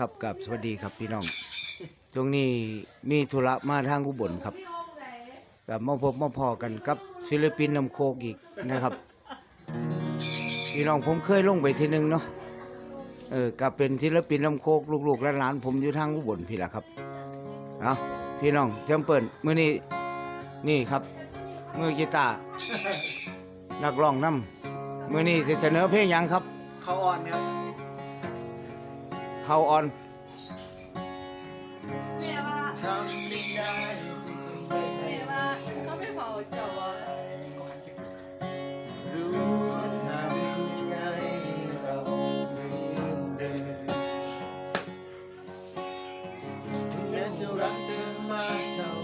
ครับกับสวัสดีครับพี่น้องช่วงนี้มีธุระมาทางอุบลครับกับมาพบมาพอกันกับศิลปินนำโคกอีกนะครับ พี่น้องผมเคยลงไปทีนึงเนาะเออกับเป็นศิลปินนำโคกลูกๆและหลานผมอยู่ทางอุบลพี่ละครับเอาพี่น้องเจมเปิลมือนี้นี่ครับมือกีตาร์นักร้องนำมือนี้จะเสนอเพลงยังครับ เขาอ่อนครับ เขาออนทำไม่ได้เขาไม่เฝ้าเจ้าว่ารู้จะทำยังไงเราเหมือนเดิมถึงแม้จะรักเธอมากเท่า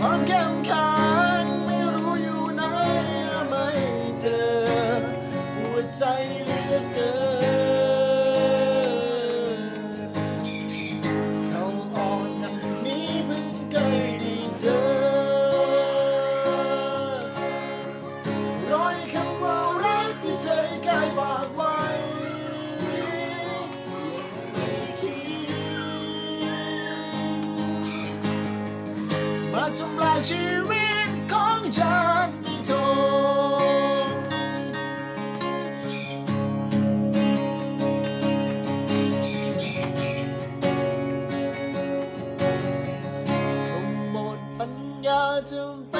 ความเข้มแข็งไม่รู้อยู่ไหนไม่เจอหัวใจ ทำลายชีวิตของฉันไม่จบคงหมดปัญญาจะไป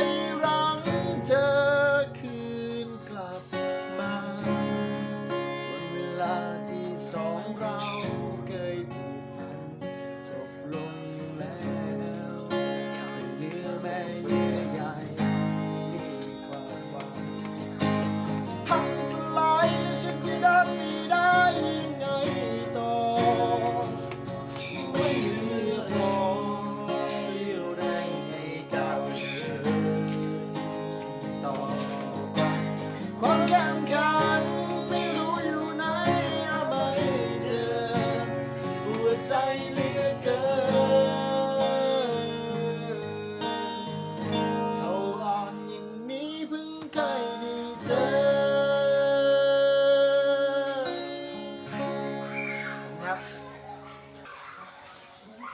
รังเธอคืนกลับมาวันเวลาที่สองเรา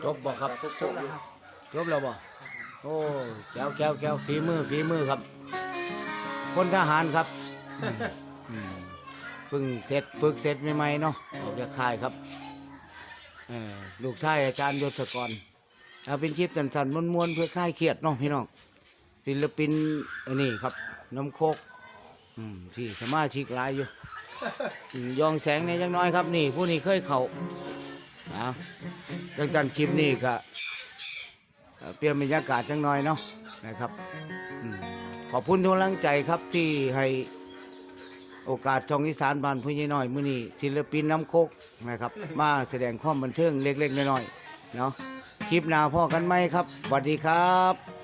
จบบ่ครับจบแล้วครับจบแล้วบ่โอ้แก้วแก้วแก้วฝีมือฝีมือครับคนทหารครับอืมเพิ่งเสร็จฝึกเสร็จใหม่ๆเนาะออกจากค่ายครับเออลูกชายอาจารย์ยศกรเอาเป็นคลิปสั้นๆม้วนๆเพื่อคลายเครียดเนาะพี่น้องศิลปินอันนี้ครับ น้ำโคกอืมที่สมาชิกหลายอยู่อืมยองแสงในจังน้อยครับ นี่ ผู้นี้เคยเขาเอา จังจันคลิปนี้ก็เอ่อเปลี่ยนบรรยากาศจังหน่อยเนาะนะครับขอบคุณทุกกำลังใจครับที่ให้โอกาสช่องอีสานบ้านผู้ใหญ่น้อยมื้อนี้ศิลปินน้ำโคกนะครับ มาแสดงความบันเทิงเล็กๆน้อยๆเนาะคลิปหน้าพ่อกันไหมครับสวัสดีครับ